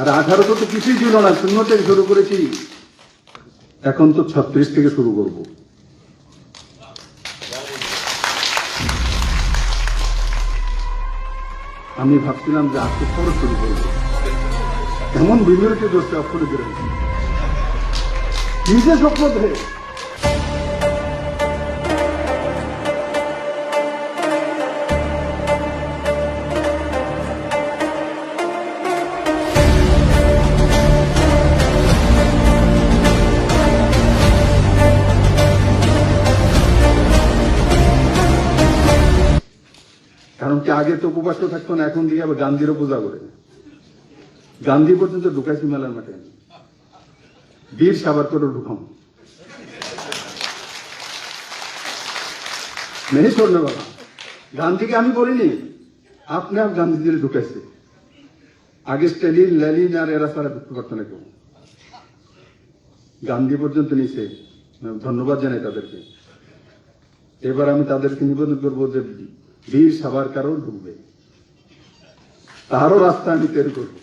আঠারোশো তো কিছুই ছিল না, শূন্য থেকে শুরু করেছি। এখন তো ছত্রিশ থেকে শুরু করব। আমি ভাবছিলাম যে আজকে পরে শুরু করব। এমন বিনিয়োগকে দোষে অক্ষরে বেরোয় নিজে স্বপ্ন ধরে কারণ কি আগে তো উপবাস তো থাকতো না, এখন দিকে আবার গান্ধীরও পূজা করে। গান্ধী পর্যন্ত ঢুকাইছি মেলার মাঠে। বীর সাবার করে ঢুকাম। নেই স্বর্ণ বাবা গান্ধীকে আমি বলিনি, আপনি আপ গান্ধীজির ঢুকাইছে। আগে স্টেলিন লেলিন আর এরা সারা ঢুকতে পারতো না কেউ গান্ধী পর্যন্ত নিছে। ধন্যবাদ জানাই তাদেরকে। এবার আমি তাদেরকে নিবেদন করব যে বীর সবার কারও ঢুকবে। তারও রাস্তা আমি তৈরি করব।